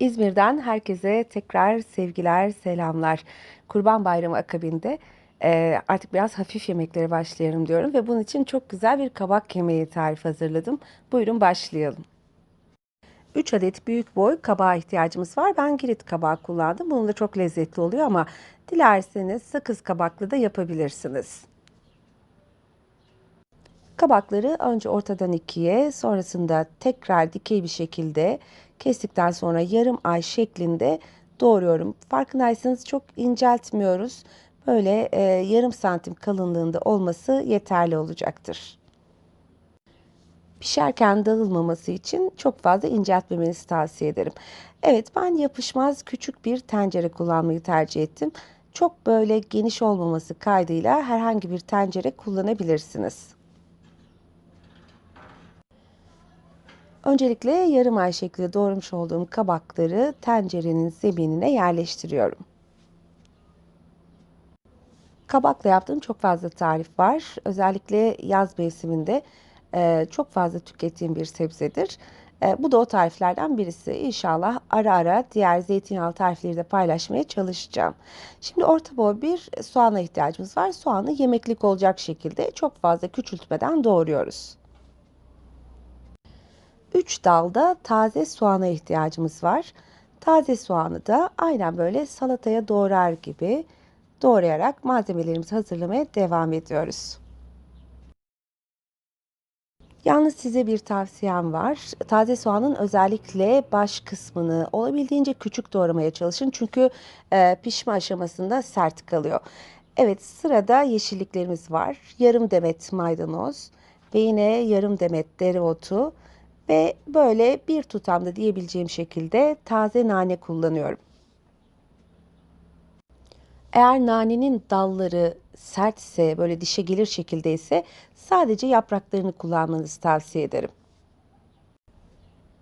İzmir'den herkese tekrar sevgiler, selamlar. Kurban Bayramı akabinde eee, artık biraz hafif yemeklere başlayalım diyorum ve bunun için çok güzel bir kabak yemeği tarifi hazırladım. Buyurun başlayalım. 3 adet büyük boy kabağa ihtiyacımız var. Ben girit kabağı kullandım. Bunun da çok lezzetli oluyor ama dilerseniz sakız kabaklı da yapabilirsiniz. Kabakları önce ortadan ikiye, sonrasında tekrar dikey bir şekilde kestikten sonra yarım ay şeklinde doğruyorum. Farkındaysanız çok inceltmiyoruz. Böyle e, yarım santim kalınlığında olması yeterli olacaktır. Pişerken dağılmaması için çok fazla inceltmemenizi tavsiye ederim. Evet ben yapışmaz küçük bir tencere kullanmayı tercih ettim. Çok böyle geniş olmaması kaydıyla herhangi bir tencere kullanabilirsiniz. Öncelikle yarım ay şeklinde doğramış olduğum kabakları tencerenin zeminine yerleştiriyorum. Kabakla yaptığım çok fazla tarif var. Özellikle yaz mevsiminde e, çok fazla tükettiğim bir sebzedir. E, bu da o tariflerden birisi. İnşallah ara ara diğer zeytinyağlı tarifleri de paylaşmaya çalışacağım. Şimdi orta boy bir soğana ihtiyacımız var. Soğanı yemeklik olacak şekilde çok fazla küçültmeden doğruyoruz. 3 dalda taze soğana ihtiyacımız var. Taze soğanı da aynen böyle salataya doğrar gibi doğrayarak malzemelerimizi hazırlamaya devam ediyoruz. Yalnız size bir tavsiyem var. Taze soğanın özellikle baş kısmını olabildiğince küçük doğramaya çalışın. Çünkü e, pişme aşamasında sert kalıyor. Evet sırada yeşilliklerimiz var. Yarım demet maydanoz ve yine yarım demet dereotu ve böyle bir tutamda diyebileceğim şekilde taze nane kullanıyorum. Eğer nanenin dalları sertse, böyle dişe gelir şekilde ise sadece yapraklarını kullanmanızı tavsiye ederim.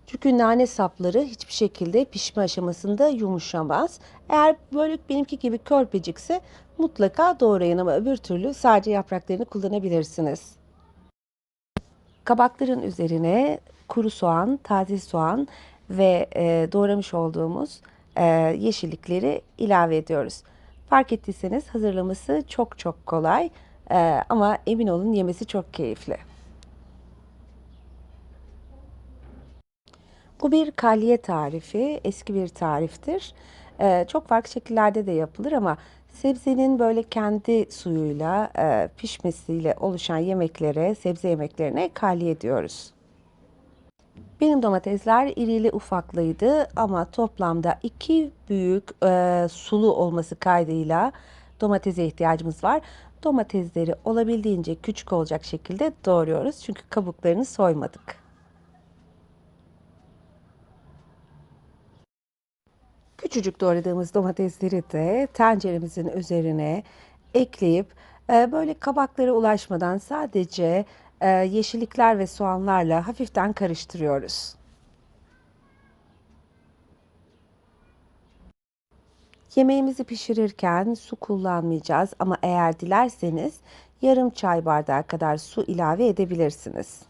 Çünkü nane sapları hiçbir şekilde pişme aşamasında yumuşamaz. Eğer böyle benimki gibi körpecikse mutlaka doğrayın ama öbür türlü sadece yapraklarını kullanabilirsiniz. Kabakların üzerine kuru soğan, taze soğan ve e, doğramış olduğumuz e, yeşillikleri ilave ediyoruz. Fark ettiyseniz hazırlaması çok çok kolay e, ama emin olun yemesi çok keyifli. Bu bir kalye tarifi, eski bir tariftir. E, çok farklı şekillerde de yapılır ama sebzenin böyle kendi suyuyla e, pişmesiyle oluşan yemeklere, sebze yemeklerine kalye diyoruz. Benim domatesler irili ufaklıydı ama toplamda iki büyük e, sulu olması kaydıyla domatese ihtiyacımız var. Domatesleri olabildiğince küçük olacak şekilde doğruyoruz çünkü kabuklarını soymadık. Küçücük doğradığımız domatesleri de tenceremizin üzerine ekleyip e, böyle kabaklara ulaşmadan sadece yeşillikler ve soğanlarla hafiften karıştırıyoruz. Yemeğimizi pişirirken su kullanmayacağız ama eğer dilerseniz yarım çay bardağı kadar su ilave edebilirsiniz.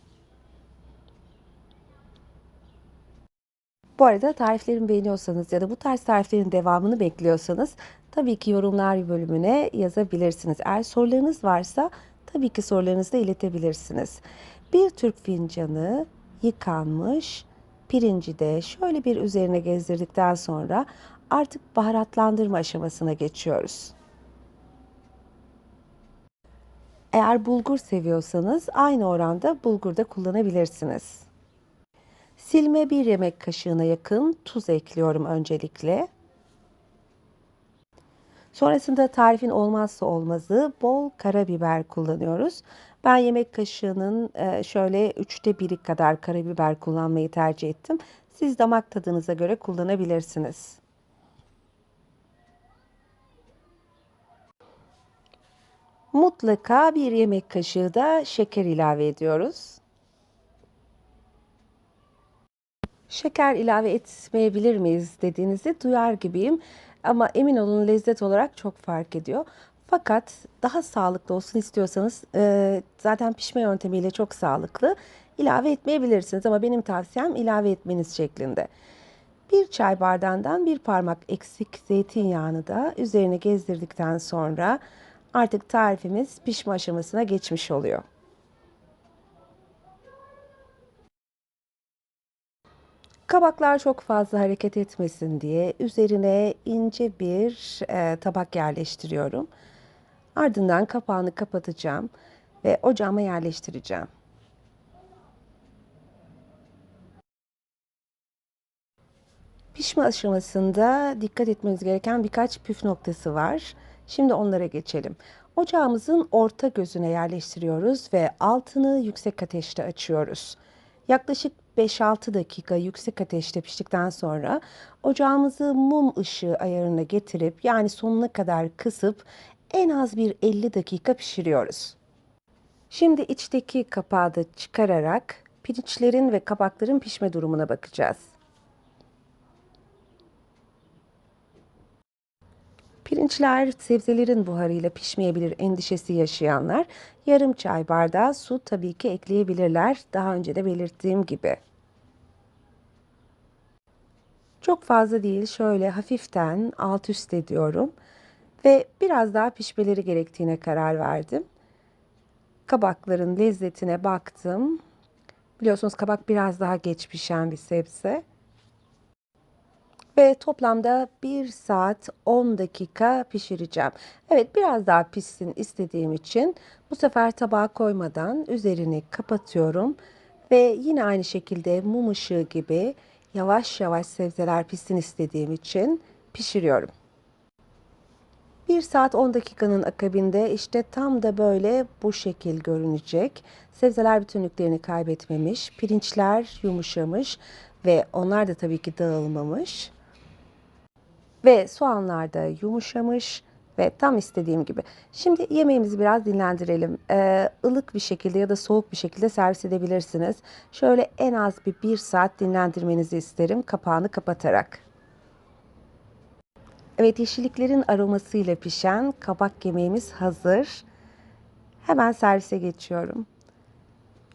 Bu arada tariflerimi beğeniyorsanız ya da bu tarz tariflerin devamını bekliyorsanız tabii ki yorumlar bölümüne yazabilirsiniz. Eğer sorularınız varsa tabii ki sorularınızı da iletebilirsiniz. Bir Türk fincanı yıkanmış pirinci de şöyle bir üzerine gezdirdikten sonra artık baharatlandırma aşamasına geçiyoruz. Eğer bulgur seviyorsanız aynı oranda bulgur da kullanabilirsiniz. Silme bir yemek kaşığına yakın tuz ekliyorum öncelikle. Sonrasında tarifin olmazsa olmazı bol karabiber kullanıyoruz. Ben yemek kaşığının e, şöyle üçte biri kadar karabiber kullanmayı tercih ettim. Siz damak tadınıza göre kullanabilirsiniz. Mutlaka bir yemek kaşığı da şeker ilave ediyoruz. Şeker ilave etmeyebilir miyiz dediğinizi duyar gibiyim. Ama emin olun lezzet olarak çok fark ediyor. Fakat daha sağlıklı olsun istiyorsanız e, zaten pişme yöntemiyle çok sağlıklı ilave etmeyebilirsiniz ama benim tavsiyem ilave etmeniz şeklinde. Bir çay bardağından bir parmak eksik zeytinyağını da üzerine gezdirdikten sonra artık tarifimiz pişme aşamasına geçmiş oluyor. Kabaklar çok fazla hareket etmesin diye üzerine ince bir e, tabak yerleştiriyorum. Ardından kapağını kapatacağım ve ocağıma yerleştireceğim. Pişme aşamasında dikkat etmeniz gereken birkaç püf noktası var. Şimdi onlara geçelim. Ocağımızın orta gözüne yerleştiriyoruz ve altını yüksek ateşte açıyoruz. Yaklaşık 5-6 dakika yüksek ateşte piştikten sonra ocağımızı mum ışığı ayarına getirip yani sonuna kadar kısıp en az bir 50 dakika pişiriyoruz. Şimdi içteki kapağı da çıkararak pirinçlerin ve kabakların pişme durumuna bakacağız. Pirinçler sebzelerin buharıyla pişmeyebilir endişesi yaşayanlar yarım çay bardağı su tabii ki ekleyebilirler. Daha önce de belirttiğim gibi. Çok fazla değil şöyle hafiften alt üst ediyorum ve biraz daha pişmeleri gerektiğine karar verdim. Kabakların lezzetine baktım. Biliyorsunuz kabak biraz daha geç pişen bir sebze. Ve toplamda 1 saat 10 dakika pişireceğim. Evet biraz daha pişsin istediğim için bu sefer tabağa koymadan üzerini kapatıyorum. Ve yine aynı şekilde mum ışığı gibi yavaş yavaş sebzeler pişsin istediğim için pişiriyorum. 1 saat 10 dakikanın akabinde işte tam da böyle bu şekil görünecek. Sebzeler bütünlüklerini kaybetmemiş, pirinçler yumuşamış ve onlar da tabii ki dağılmamış. Ve soğanlar da yumuşamış ve tam istediğim gibi. Şimdi yemeğimizi biraz dinlendirelim. Ee, ılık bir şekilde ya da soğuk bir şekilde servis edebilirsiniz. Şöyle en az bir bir saat dinlendirmenizi isterim kapağını kapatarak. Evet yeşilliklerin aromasıyla pişen kabak yemeğimiz hazır. Hemen servise geçiyorum.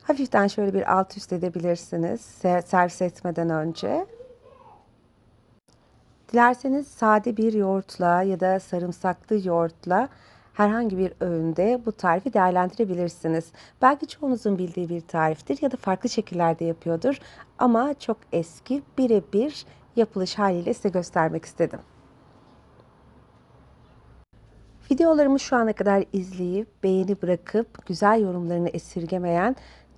Hafiften şöyle bir alt üst edebilirsiniz servis etmeden önce. Dilerseniz sade bir yoğurtla ya da sarımsaklı yoğurtla herhangi bir öğünde bu tarifi değerlendirebilirsiniz. Belki çoğunuzun bildiği bir tariftir ya da farklı şekillerde yapıyordur ama çok eski birebir yapılış haliyle size göstermek istedim. Videolarımı şu ana kadar izleyip beğeni bırakıp güzel yorumlarını esirgemeyen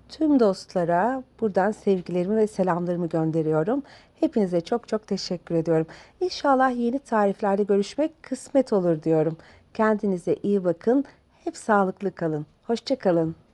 tüm dostlara buradan sevgilerimi ve selamlarımı gönderiyorum. Hepinize çok çok teşekkür ediyorum. İnşallah yeni tariflerde görüşmek kısmet olur diyorum. Kendinize iyi bakın. Hep sağlıklı kalın. Hoşçakalın.